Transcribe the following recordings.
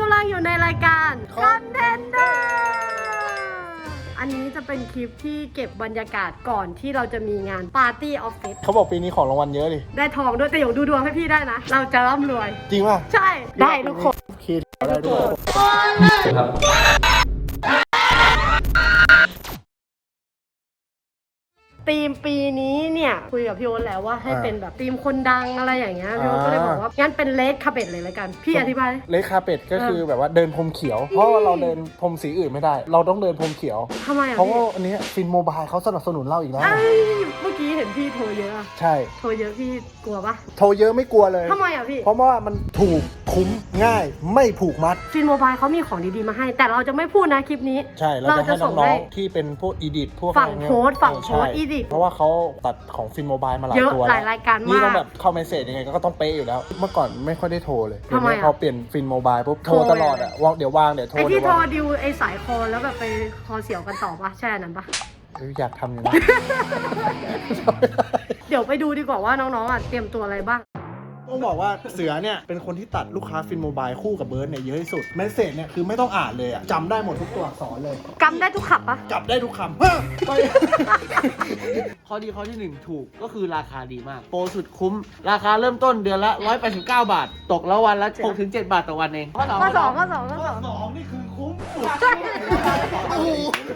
กำลังอยู่ในรายการคอนเทนเดอร์อันนี้จะเป็นคลิปที่เก็บบรรยากาศก่อนที่เราจะมีงานปาร์ตี้ออฟฟิศเขาบอกปีนี้ของรางวัลเยอะดิ ได้ทองด้วยแต่หยงดูดวงให้พี่ได้นะ เราจะร่ำรวย จริงป่ะ ใช่ ได้ทุกคนโอเคได้ทุกคน ธีมปีนี้เนี่ยคุยกับพี่โอ๊ตแล้วว่าให้เป็นแบบธีมคนดังอะไรอย่างเงี้ยพี่โอ๊ตก็เลยบอกว่างั้นเป็นเลดคาเบตเลยละกัน พี่อธิบาย เลคาเป็ดก็คือแบบว่าเดินพรมเขียว เพราะว่าเราเดินพรมสีอื่นไม่ได้ เราต้องเดินพรมเขียว ทำไมอะเพราะว่าพี่อันเนี้ยฟินโมบายเขาสนับสนุนเราอีกแล้ว เอ้ยเมื่อกี้เห็นพี่โทรเยอะอะใช่ โทรเยอะพี่กลัวปะโทรเยอะไม่กลัวเลย ทำไมอะพี่เพราะว่ามันถูกคุ้มง่ายไม่ผูกมัด ฟินโมบายเขามีของดีๆมาให้ แต่เราจะไม่พูดนะคลิปนี้ ใช่เราเราจะจะให้ส่งน้อให้งๆที่เป็นพวกอีดิทพวกฝั่งอะไรเงี้ยโค้ดฝั่งเออโค้ดใช่ edit เพราะว่าเขาตัดของฟินโมบายมาหลายเยอะตัวหลายรายการนี่มาต้อกงแบบเข้าเมสเซจยังไงก็ต้องเป๊ะอยู่แล้ว เมื่อก่อนไม่ค่อยได้โทรเลยทำไมเดี๋ยวนี้อะพอเปลี่ยนฟินโมบายปุ๊บโทรโทรตลอดอะว่างเดี๋ยวว่างเดี๋ยวโทรไอเดี๋ที่ยวโทรว่างดิวไอสายคอแล้วแบบไปคอเสียวกันต่อปะใช่อันนั้นปะ เอ้ยอยากทำอยู่นะ เดี๋ยวไปดูดีกว่าว่าน้องๆอะเตรียมตัวอะไรบ้าง ต้องบอกว่าเสือเนี่ยเป็นคนที่ตัดลูกค้าฟินโมบายคู่กับเบิร์ดเนี่ยเยอะที่สุด เมสเซจเนี่ยคือไม่ต้องอ่านเลยอะจำได้หมดทุกตัวอักษรเลย กำได้ทุกขับปะจับได้ทุกคำเฮ้ยไป ข้อดีข้อที่ 1 ถูกก็คือราคาดีมาก โปรสุดคุ้ม ราคาเริ่มต้นเดือนละ 189 บาท ตกแล้ววันละ6-7 บาทต่อวันเอง ข้อสองข้อสองข้อสองข้อสองสองนี่คือคุ้มสุด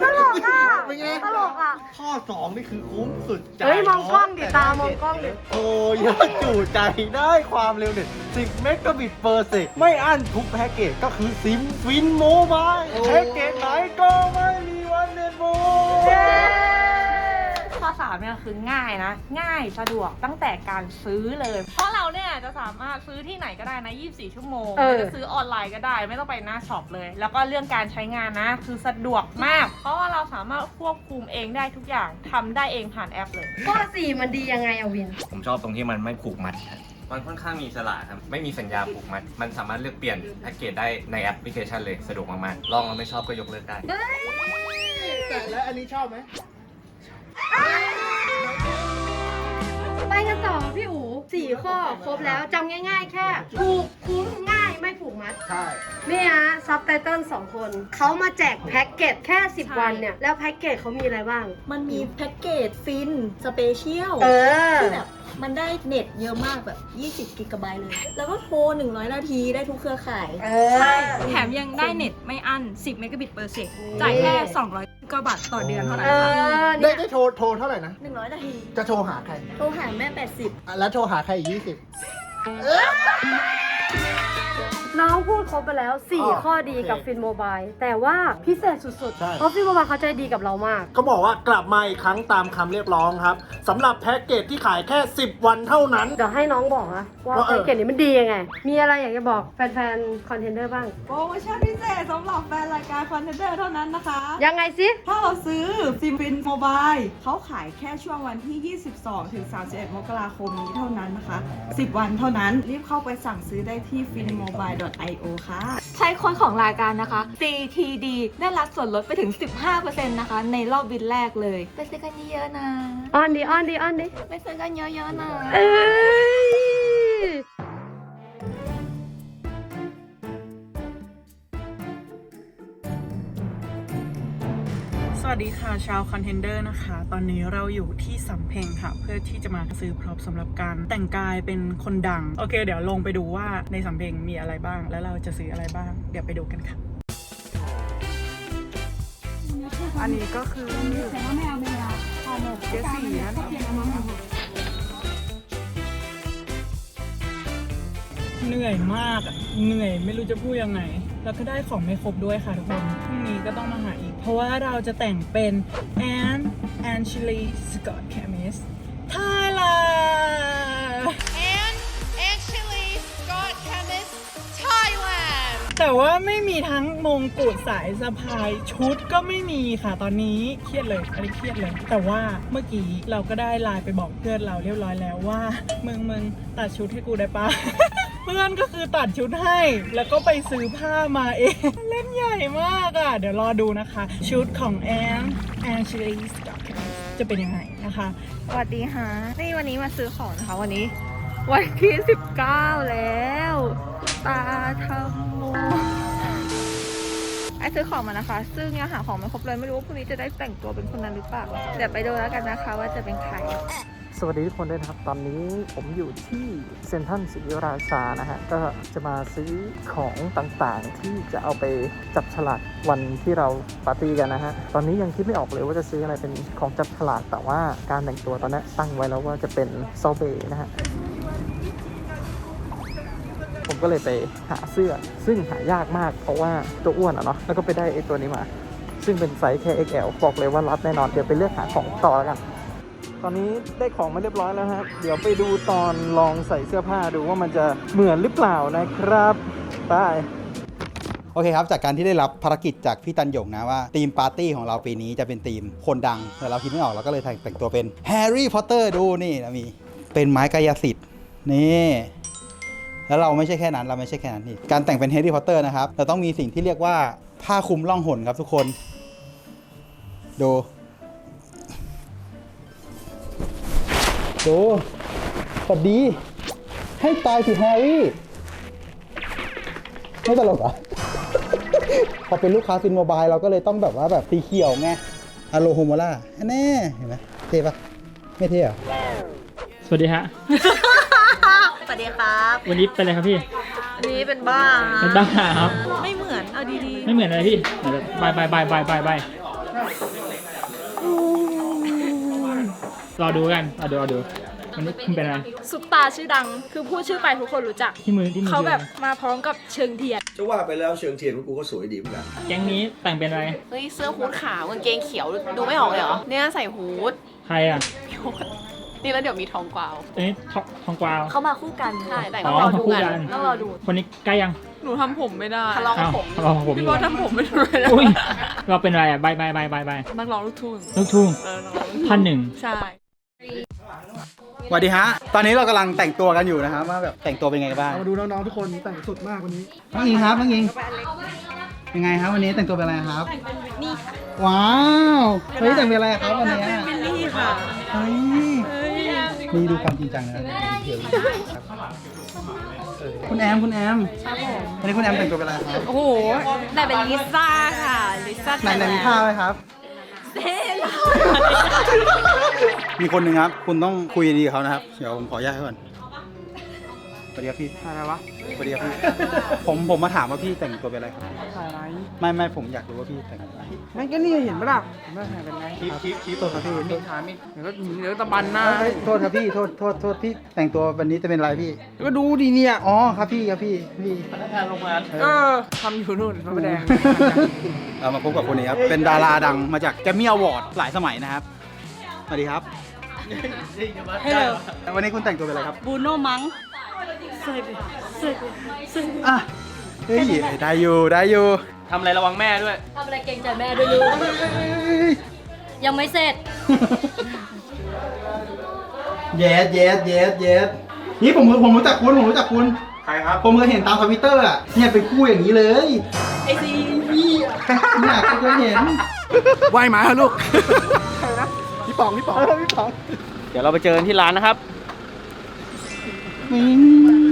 ตลกอะเป็นไง ตลกอะ ข้อสองนี่คือคุ้มสุดใจเฮ้ยมองกล้องดิตามองกล้องดิ โอ้เยอะจู่ใจได้ความเร็วเด็ด10 เมกะบิตเปอร์เซกไม่อั้นทุกแพ็กเกจก็คือซิมฟินโมบายแพ็กเกจไหนก็ไม่มีวันเด็ดโมข้อสามเนี่ยคือง่ายนะ ง่ายสะดวกตั้งแต่การซื้อเลย เพราะเราเนี่ยจะสามารถซื้อที่ไหนก็ได้นะ 24 ชั่วโมงเออจะซื้อออนไลน์ก็ได้ ไม่ต้องไปหน้าช็อปเลย แล้วก็เรื่องการใช้งานนะ คือสะดวกมาก เพราะว่าเราสามารถควบคุมเองได้ทุกอย่างทำได้เองผ่านแอปเลย ข้อสี่มันดียังไงอะวิน ผมชอบตรงที่มันไม่ผูกมัดครับ มันค่อนข้างมีอิสระครับ ไม่มีสัญญาผูกมัด มันสามารถเลือกเปลี่ยนแพ็กเกจได้ในแอปพลิเคชันเลย สะดวกมากๆ ลองแล้วไม่ชอบก็ยกเลิกได้ แต่แล้วอันนี้ชอบไหม ไปกันต่อพี่อู๋ สี่ข้อครบแล้วจำง่าย ๆ แค่ถูกคุ้มง่ายไม่ผูกมัด ใช่ นี่ฮะซับไตเติลสองคนเขามาแจกแพ็กเกจแค่10 วันเนี่ย แล้วแพ็กเกจเขามีอะไรบ้าง มันมีแพ็กเกจฟิน สเปเชียลเออ ที่แบบมันได้เน็ตเยอะมากแบบ 20 กิกะไบต์เลย แล้วก็โทร 100 นาทีได้ทุกเครือข่าย เอใช่อแถมยังได้เน็ตไม่อั้น 10 เมกะบิตเปอร์เซกจ่ายแค่ 200 กว่าบาทต่อเดือนเท่านั้เอนค่ะอได้เนี่ยได้โทรโทรเท่าไหร่นะ100นาทีจะโทรหาใครโทรหาแม่80อะแล้วโทรหาใครอีกยี่สิบ น้องพูดครบไปแล้ว อ๋อ4 ข้อดีกับโอเคฟินโมบายแต่ว่าพิเศษสุดใช่ ๆ เพราะฟินโมบายเขาใจดีกับเรามาก ก็บอกว่ากลับมาอีกครั้งตามคำเรียกร้องครับสำหรับแพ็กเกจที่ขายแค่ 10 วันเท่านั้น เดี๋ยวให้น้องบอกนะว่าว่าเอแพ็อ กเกจนี้มันดียังไง มีอะไรอยากจะบอกแฟนๆ คอนเทนเดอร์บ้าง โปรโมชั่นพิเศษสำหรับแฟนรายการคอนเทนเดอร์เท่านั้นนะคะ ยังไงสิ ถ้าเราซื้อซิมฟินโมบายเขาขายแค่ช่วงวันที่ 22 ถึง 31 มกราคมนี้เท่านั้นนะคะ 10 วันเท่านั้นรีบเข้าไปสั่งซื้อได้ที่ finmobile.io ค่ะ ใช้โค้ดของรายการนะคะ CTD ได้รับส่วนลดไปถึง 15%นะคะ ในรอบบินแรกเลย ไปซื้อกันเยอะๆนะอ้อนดีอ้อนดีอ้อนดีไปซื้อกันเยอะๆนะ เอ้ย วัสดีค่ะชาวคอนเทนเดอร์นะคะ ตอนนี้เราอยู่ที่สำเพ็งค่ะ เพื่อที่จะมาซื้อพร็อพสำหรับการแต่งกายเป็นคนดัง โอเค เดี๋ยวลงไปดูว่าในสำเพ็งมีอะไรบ้าง แล้วเราจะซื้ออะไรบ้าง เดี๋ยวไปดูกันค่ะ อันนี้ก็คือเจสซี่นะคะเหนื่อยมากอะเหนื่อยไม่รู้จะพูดยังไง แล้วก็ได้ของไม่ครบด้วยค่ะทุกคนพรุ่งนี้ก็ต้องมาหาอีก เพราะว่าเราจะแต่งเป็น Anne Angeli Scott Camis Thailand and actually Scott Chemist Thailand แต่ว่าไม่มีทั้งมงกุฎสายสะพายชุดก็ไม่มีค่ะตอนนี้เครียดเลยอันนี้เครียดเลย แต่ว่าเมื่อกี้เราก็ได้ไลน์ไปบอกเพื่อนเราเรียบร้อยแล้วว่า มึงมึงตัดชุดให้กูได้ปะ เพื่อนก็คือตัดชุดให้ แล้วก็ไปซื้อผ้ามาเอง เล่นใหญ่มากอะ เดี๋ยวรอดูนะคะ ชุดของแอนแอนชิลีสจะเป็นยังไงนะคะ สวัสดีค่ะนี่วันนี้มาซื้อของนะคะวันนี้ วันที่ 19 แล้ว ตาทำมัว ซื้อของมานะคะ ซึ่งยังหาของไม่ครบเลยไม่รู้ว่าพรุ่งนี้จะได้แต่งตัวเป็นคนนั้นหรือเปล่าเดี๋ยวไปดูแล้วกันนะคะว่าจะเป็นใคร สวัสดีทุกคนด้วยนะครับ ตอนนี้ผมอยู่ที่เซ็นทรัลศรีราชานะฮะ ก็จะมาซื้อของต่างๆ ที่จะเอาไปจับฉลากวันที่เราปาร์ตี้กันนะฮะ ตอนนี้ยังคิดไม่ออกเลยว่าจะซื้ออะไรเป็นของจับฉลากแต่ว่าการแต่งตัวตอนนี้ตั้งไว้แล้วว่าจะเป็นซอเบนะฮะ ก็เลยไปหาเสื้อ ซึ่งหายากมากเพราะว่าตัวอ้วนอะเนาะแล้วก็ไปได้ไอ้ตัวนี้มา ซึ่งเป็นไซส์แค่ XL บอกเลยว่ารับแน่นอน เดี๋ยวไปเลือกหาของต่อแล้วกัน ตอนนี้ได้ของมาเรียบร้อยแล้วครับ เดี๋ยวไปดูตอนลองใส่เสื้อผ้าดูว่ามันจะเหมือนหรือเปล่านะครับไปโอเคครับ จากการที่ได้รับภารกิจจากพี่ตันหยงนะว่าทีมปาร์ตี้ของเราปีนี้จะเป็นทีมคนดังแต่เราคิดไม่ออกเราก็เลยแต่งตัวเป็นแฮร์รี่พอตเตอร์ดูนี่นะมีเป็นไม้กายสิทธิ์นี่ แล้วเราไม่ใช่แค่นั้นเราไม่ใช่แค่นั้นนี่การแต่งเป็นแฮร์รี่พอตเตอร์นะครับเราต้องมีสิ่งที่เรียกว่าผ้าคลุมล่องหนครับทุกคนดูดูพอดี ให้ตายสิแฮร์รี่ ไม่ตลกเหรอพอเป็นลูกค้าฟินโมบายเราก็เลยต้องแบบว่าแบบสีเขียวไงอะโลโฮโมล่าแน่เห็นไหมเท่ปะไม่เท่หรอ สวัสดีฮะ สวัสดีครับ วันนี้เป็นอะไรครับพี่ อันนี้เป็นบ้าเป็นบ้าครับ ไม่เหมือน เอาดีไม่เหมือนอะไรพี่เดี๋ยวบายบายบายบายบายบายรอดูกันรอดูรอดูวันนี้คุณเป็นอะไรซุปตาชื่อดัง คือพูดชื่อไปทุกคนรู้จัก ที่มือที่มือเขาแบบคือมาพร้อมกับเชิงเทียน จะว่าไปแล้วเชิงเทียนของกูก็สวยดีเหมือนกัน แก๊งนี้แต่งเป็นอะไร เฮ้ยเสื้อฮูดขาวกางเกงเขียวดูไม่ออกเลยเหรอ เนี่ยใส่ฮูดใครอะ นี่แล้วเดี๋ยวมีทองกวาวอันนี้ทองทองกวาว เขามาคู่กันใช่แต่งอ๋อต้องรอมาดูคู่กันกัน ต้องรอดูคนนี้ใกล้ยังหนูทำผมไม่ได้ทะเลาะอ้าวผมรอผมพี่อยู่บอสทำผมไม่ได้อุ้ยเราเป็นอะไรอะบายบายบายบายบายนักร้องลูกทุ่งลูกทุ่งเออนักร้องลูกทุ่งพันหนึ่งใช่สวัสดีฮะ ตอนนี้เรากำลังแต่งตัวกันอยู่นะครับว่าแบบแต่งตัวเป็นไงบ้างมาดูน้องๆ ทุกคนแต่งสุดมากวันนี้ น้องอิงครับน้องอิงยังไงครับวันนี้แต่งตัวเป็นอะไรครับๆเป็นวิทนี่ค่ะ ว้าววันนี้แต่งเป็นอะไรครับวันนี้เป็นวิลลี่ค่ะ เฮ้ย นี่ดูความจริงจังนะครับเดี๋ยวคุณแอมคุณแอมวันนี้คุณแอมแต่งตัวเป็นอะไรครับโอ้โหแต่เป็นลิซ่าค่ะลิซ่าไหนไหนมีผ้าไหมครับเซ่ลมีคนหนึ่งครับ คุณต้องคุยดีกับเขานะครับ เดี๋ยวผมขออนุญาตให้ก่อนส วัสดีครับพี่อะไรวะสวัสดีครับพี่ ผมผมมาถามว่าพี่แต่งตัวเป็นอะไรครับอะไรไม่ไม่ผมอยากรู้ว่าพี่แต่งอะไรนั่นก็นี่เห็นปะล่ะเห็นปะเป็นไงคลิปคลิปคลิปโทษครับพี่มีขามีเดี๋ยวก็เดี๋ยวตะบันหน้าเอ้ยโทษครับพี่โทษโทษโทษพี่แต่งตัววันนี้จะเป็นอะไรพี่ ก็ดูดีเนี่ย อ๋อครับพี่ครับพี่พี่ พนักงานโรงงานเออทำอยู่นู่นพระประแดง เรามาพบกับคนนี้ครับ เป็นดาราดังมาจากแกมมี่อวอร์ดหลายสมัยนะครับ สวัสดีครับ ให้เลยวันนี้คุณแต่งตัวเป็นอะไรครับ บูโน่มัง อะเฮ้ยได้อยู่ได้อยู่ทำอะไรระวังแม่ด้วย ทำอะไรเก่งใจแม่ด้วยลูกยังไม่เสร็จ เยสเยสเยสเยสนี่ผมผมรู้จักคุณผมรู้จักคุณ ใครครับ ผมเคยเห็นตามทวิตเตอร์อะ เนี่ยเป็นคู่อย่างนี้เลย ไอซีพี่เนี่ยเคยเห็นว่ายหมาเหรอลูกพี่ป๋องพี่ป๋องพี่ป๋อง เดี๋ยวเราไปเจอกันที่ร้านนะครับ มิ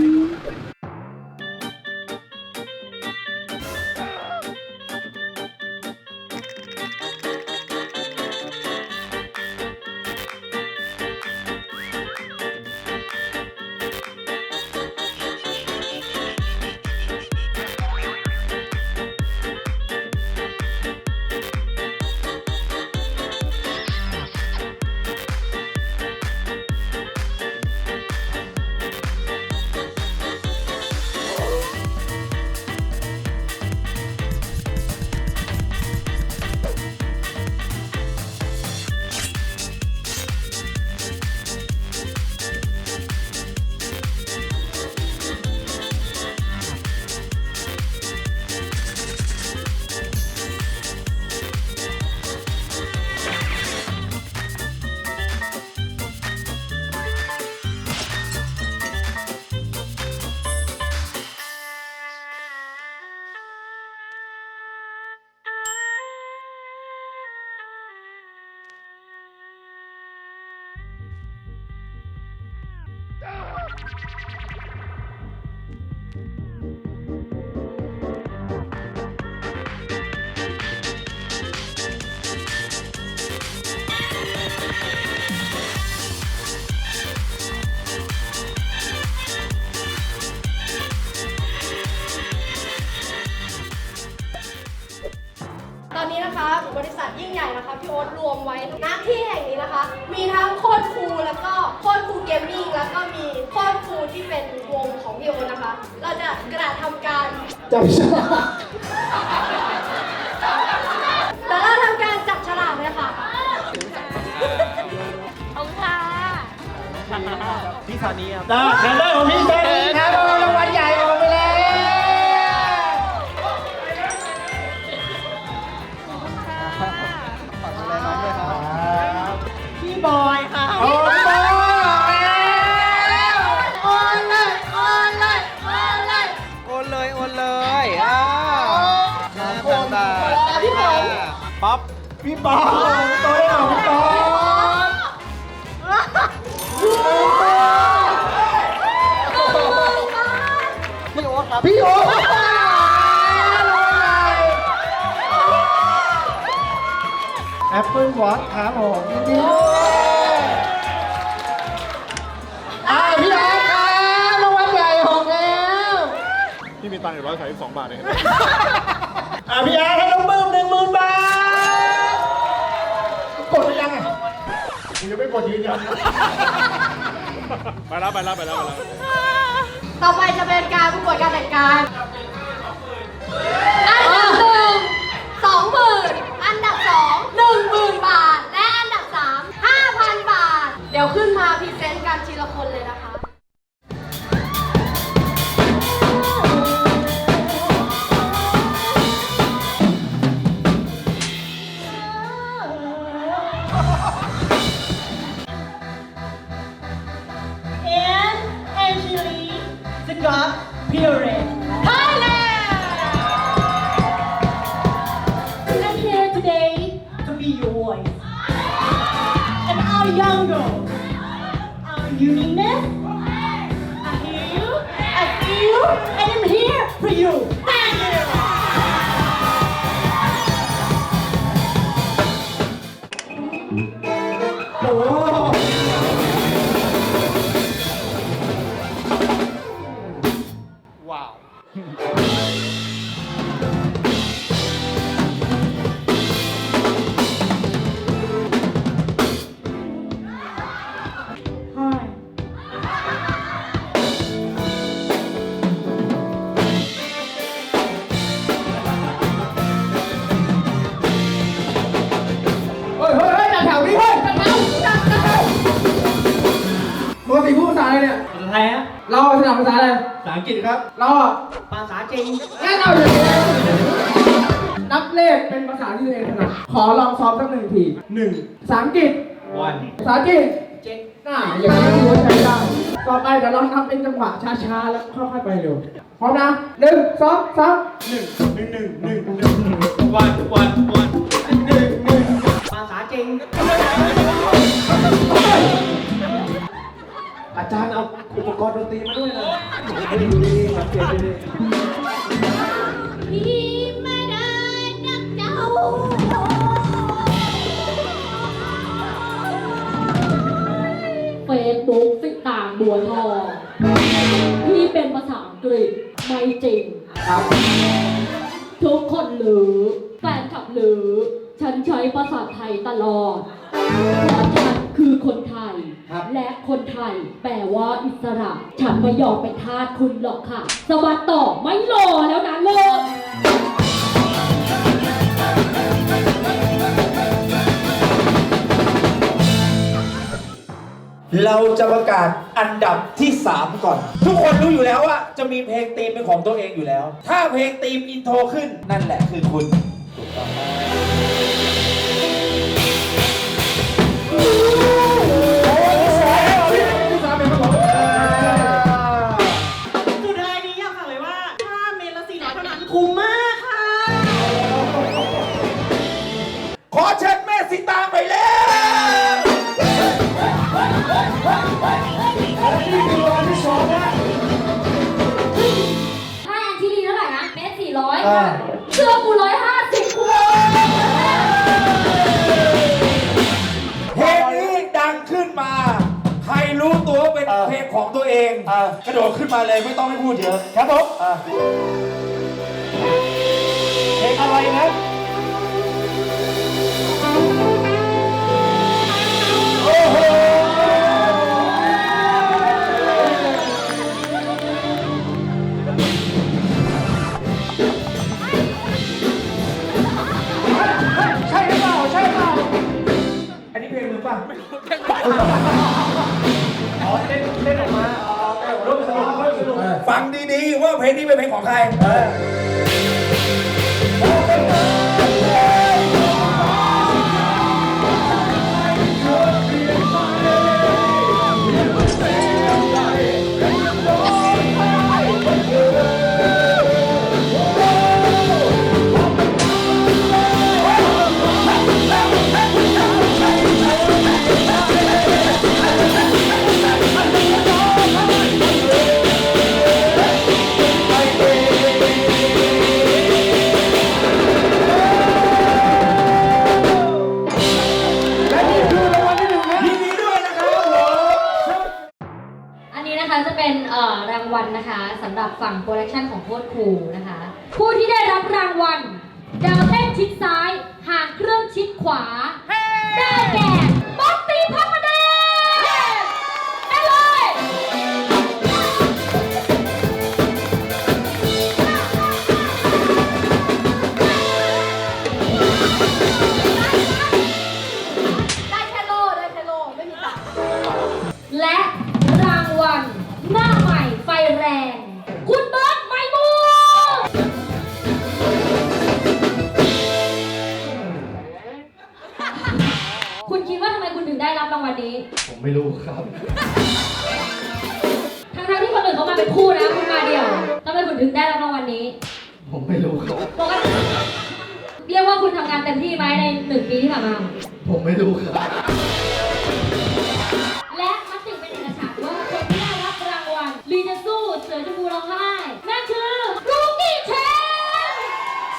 กา ปอยตัวได้ของพี่บอยพี่โอ๊ตครับพี่โอ๊ตแอปเปิลวอทครับผมยินดีด้วยอ่าพี่โอ๊ตครับรางวัลใหญ่ของแล้ว พี่มีตังค์อยู่ร้อยสามสิบสองบาทเอง อะพี่อาร์ตให้น้องปื้ม ยังไม่กดยืนยันไปแล้วไปแล้วไปแล้วไปแล้วต่อไปจะเป็นการประกวดการแต่งกายอันดับหนึ่งสองหมื่นอันดับสองหนึ่งหมื่นบาท และอันดับสามห้าพันบาท เดี๋ยวขึ้นมา You mean it? ภาษาอังกฤษวันภาษาอังกฤษเจ็ดหน้าอย่างนี้ถือว่าใช้ได้ต่อไปเดี๋ยวลองทำเป็นจังหวะช้าๆ แล้วค่อยๆไปเร็วพร้อมนะหนึ่งสองสามหนึ่งหนึ่งหนึ่งหนึ่งหนึ่งหนึ่งวันวันวันหนึ่งหนึ่งภาษาจริงอาจารย์เอาอุปกรณ์ดนตรีมาด้วยนะดีดีสังเกตดีพี่ บุ๊กสิต่างบัวทองที่เป็นภาษาอังกฤษไม่จริง ครับ ทุกคนหรือแฟนคลับหรือ ฉันใช้ภาษาไทยตลอดเพราะฉันคือคนไทย ครับ และคนไทยแปลว่าอิสระ ฉันไม่ยอมเป็นทาสคุณหรอกค่ะ สวัสดต่อไม่รอแล้วนะเลิก เราจะประกาศอันดับที่ 3 ก่อน ทุกคนรู้อยู่แล้วว่าจะมีเพลงธีมเป็นของตัวเองอยู่แล้ว ถ้าเพลงธีมอินโทรขึ้นนั่นแหละคือคุณถูกต้องไหมสุดท้ายนี้อยากฝากเลยว่า ถ้าเมลละสี่ร้อยเท่านั้นคุ้มมากค่ะ ขอเชิญแม่สิตางไปแล้ว เออ เสื้อกูร้อยห้าสิบกูเลเพลงนี้ดังขึ้นมา ใครรู้ตัวเป็นเพลงของตัวเองกระโดดขึ้นมาเลยไม่ต้องให้พูดเยอะครับผมเพลงอะไรนะ โอ้โห อ๋อเล่นเล่นออกมาอ๋อร่วมสนุร่วมสนุกฟังดีๆว่าเพลงนี้เป็นเพลงของใคร โคตรครู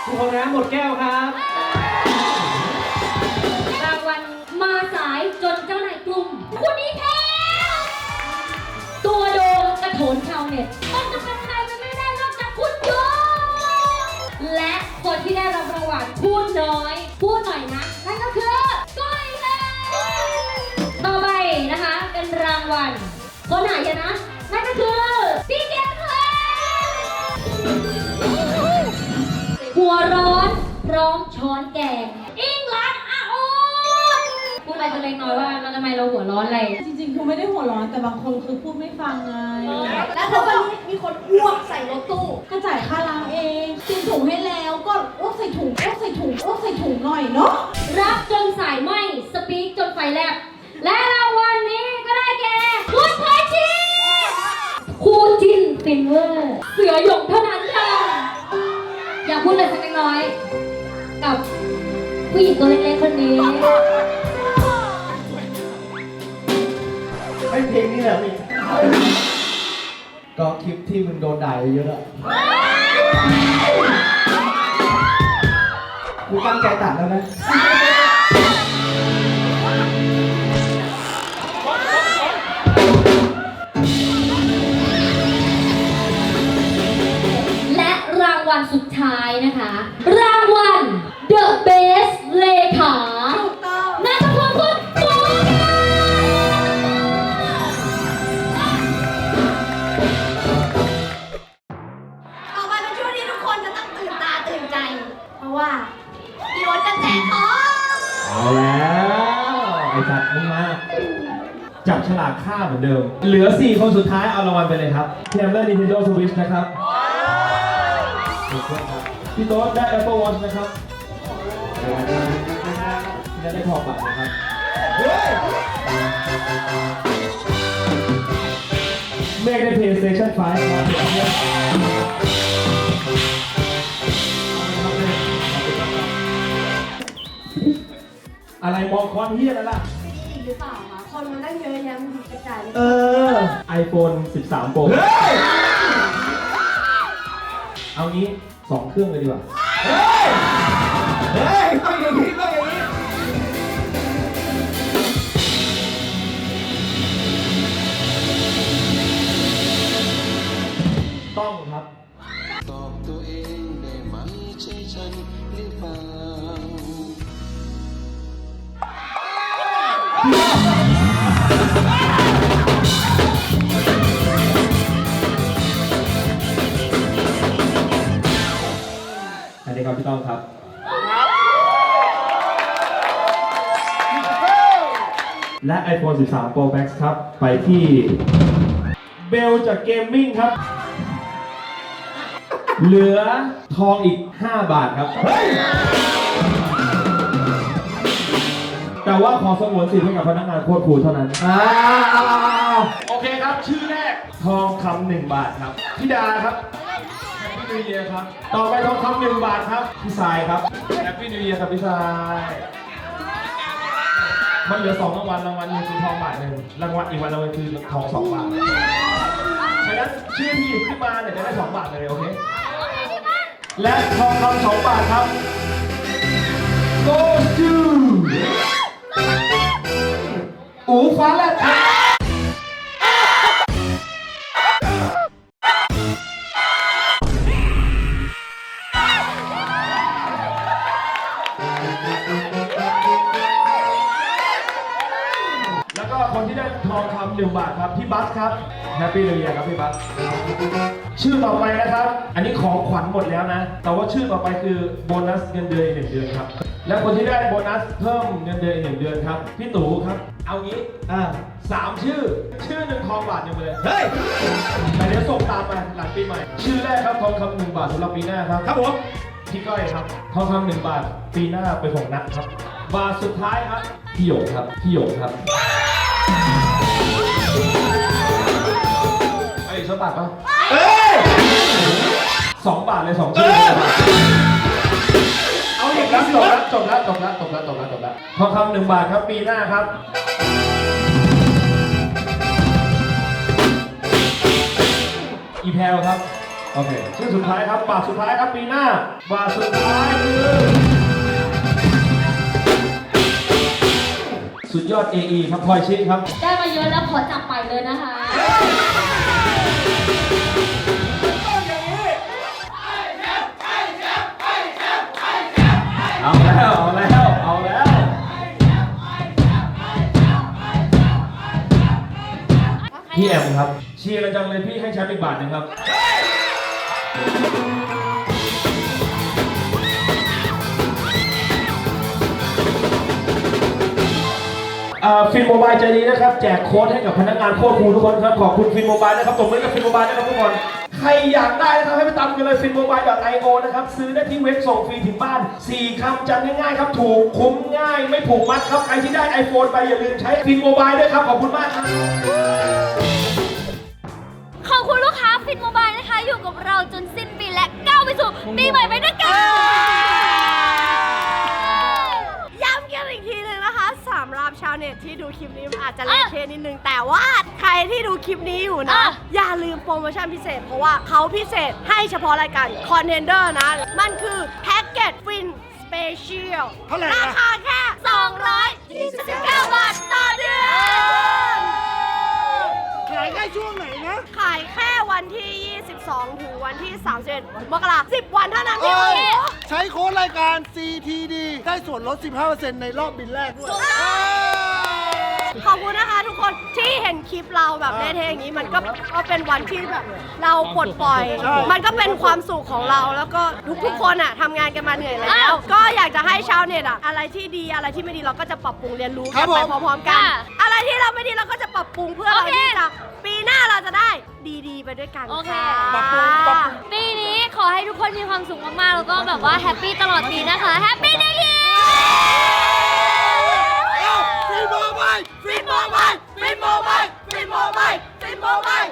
ทุกคนนะหมดแก้วครับ รางวัลมาสายจนเจ้านายกลุ่มคุณอีเทลตัวโดนกระโถนชาวเน็ตมันจะเป็นใครจะไม่ได้นอกจากคุณโยและคนที่ได้รับรางวัลพูดน้อย พูดหน่อยนะ อนอะไรจริงๆคือไม่ได้หัวร้อนแต่บางคนคือพูดไม่ฟังไง แล้วถ้าวันนี้มีคนอ้วกใส่รถตู้ ก็จ่ายค่าล้างเองเตรียมถุงให้แล้วก็อ้วกใส่ถุงอ้วกใส่ถุงอ้วกใส่ถุงหน่อยเนาะรับจนสายไหมสปีกจนไฟแลบ และรางวัลนี้ก็ได้แก่คุณเพชชีคู่จินฟินเวอร์เสือหยกเท่านั้นค่ะ อยากพูดอะไรสักเล็กน้อย กับผู้หญิงตัวเล็กๆคนนี้ ไม่เพลงนี้แหละพี่ก็คลิปที่มึงโดนด่าเยอะอะกูตั้งใจตัดแล้วนะและรางวัลสุดท้ายนะคะากค่าเหมือนเดิม เหลือ 4 คนสุดท้ายเอารางวัลไปเลยครับพี่แอมได้ Nintendo Switch นะครับพี่โต๊ดได้ Apple Watch นะครับพี่นัทได้ทองบัตรนะครับเมฆได้ PlayStation 5ครับอะไรมองคอนเฮียแล้วล่ะ หรือเปล่าคะ คนมันตั้งเยอะแยะมันกระจายเออ iPhone 13 Pro เอางี้2เครื่องเลยดีกว่าเฮ้ยต้องอย่างนี้ต้องอย่างนี้ อันนี้ครับพี่ต้องครับ และ iPhone 13 Pro Max ครับ ไปที่เบลจากเกมมิ่งครับ เหลือทองอีก 5 บาทครับ แต่ว่าขอสงวนสิทธิ์ให้กับพนักงานโคตรครูเท่านั้น โอเคครับ ชื่อแรกทองคำหนึ่งบาทครับพี่ดาครับแฮปปี้ นิวเยียครับ ต่อไปทองคำหนึ่งบาทครับ พี่สายครับแฮปปี้นิวเยียครับพี่สาย มันเหลือสองรางวัลรางวัลหนึงคือทองบาทหนึ่งรางวัลอีกวันรางวัลคือทองสองบาทฉะนั้นชื่อที่หยิบขึ้นมาเนี่ยจะได้สองบาทเลยโอเค และทองคำสองบาทครับ goes to อูฟ้าแลบครับ ที่ได้ทองคำหนึ่งบาทครับพี่บัสครับแฮปปี้เลยครับพี่บัสชื่อต่อไปนะครับ อันนี้ของขวัญหมดแล้วนะ แต่ว่าชื่อต่อไปคือโบนัสเงินเดือนอีกหนึ่งเดือนครับ และคนที่ได้โบนัสเพิ่มเงินเดือนอีกหนึ่งเดือนครับพี่ตู่ครับ เอางี้อ่าสามชื่อ ชื่อหนึ่งทองบาทหนึ่งไปเลยเฮ้ยแต่เดี๋ยวส่งตามมาหลังปีใหม่ ชื่อแรกครับทองคำหนึ่งบาทสำหรับปีหน้าครับครับผมพี่ก้อยครับทองคำหนึ่งบาทปีหน้าเป็นของนัทครับ บาทสุดท้ายครับพี่หยงครับพี่หยงครับ ไอ้ยสองบาทปะเอ้ยสองบาทเลยสองชื่อเอาอย่างนี้จบแล้วจบแล้วจบแล้วจบแล้วจบแล้วจบแล้วทองคำหนึ่งบาทครับปีหน้าครับ อีแพลครับ โอเคชื่อสุดท้ายครับ บาทสุดท้ายครับปีหน้า บาทสุดท้ายคือ สุดยอด AE ครับพลอยชิดครับ ได้มาเยอะแล้วขอจับไปเลยนะคะ เอาแล้ว เอาแล้ว เอาแล้ว พี่แอมครับ เชียร์กันจังเลยพี่ให้แชมป์อีกบาทหนึ่งครับ ฟินโมบายใจดีนะครับ แจกโค้ดให้กับพนักงานโค้ดครูทุกคนครับ ขอบคุณฟินโมบายนะครับตบมือกับฟินโมบายนะครับทุกคน ใครอยากได้นะครับ ให้ไปตามกันเลยฟินโมบาย .io นะครับ ซื้อได้ที่เว็บส่งฟรีถึงบ้าน 4คำจำง่ายๆครับ ถูกคุ้มง่าย ไม่ผูกมัดครับ ใครที่ได้ iPhone ไปอย่าลืมใช้ฟินโมบายด้วยครับ ขอบคุณมากครับขอบคุณลูกค้าฟินโมบายนะคะ อยู่กับเราจนสิ้นปีและก้าวไปสู่ปีใหม่ไปด้วยกัน ย้ำกันอีกทีหนึ่งนะคะสำหรับ ชาวเน็ตที่ดูคลิปนี้อาจจะเละเทะนิดนึง แต่ว่าใครที่ดูคลิปนี้อยู่นะ อะ อย่าลืมโปรโมชั่นพิเศษ เพราะว่าเขาพิเศษให้เฉพาะรายการคอนเทนเดอร์นะ มันคือแพ็กเกจฟินสเปเชียลเท่าไหร่นะ ราคาแค่ 229 บาทต่อเดือน ขายแค่ช่วงไหนนะ ขายแค่วันที่ 22 ถึงวันที่ 31มกราคม10 วันเท่านั้นเอ้พี่ยใช้โค้ดรายการ CTD ได้ส่วนลด 15%ในรอบบินแรกด้วยขอบคุณนะคะทุกคนที่เห็นคลิปเราแบบเละเทะอย่างนี้มันก็ก็เป็นวันที่แบบเราปลดปล่อย ใช่ มันก็เป็นความสุขของเราแล้วก็ทุกๆคนอะทำงานกันมาเหนื่อยแล้ว ก็อยากจะให้ชาวเน็ตอะอะไรที่ดีอะไรที่ไม่ดีเราก็จะปรับปรุงเรียนรู้กันไปพร้อมๆกันอะ ไรที่เราไม่ดีเราก็จะปรับปรุงเพื่อเราที่จะปีหน้าเราจะได้ดีๆ ไปด้วยกันโอเค ค่ะปีนี้ขอให้ทุกคนมีความสุขมากๆ แล้วก็แบบว่าแฮปปี้ตลอดปีนะคะแฮปปี้นิวเยียร์ฟรีโมบายฟรีโมบายฟรีโมบายฟรีโมบายฟรีโมบาย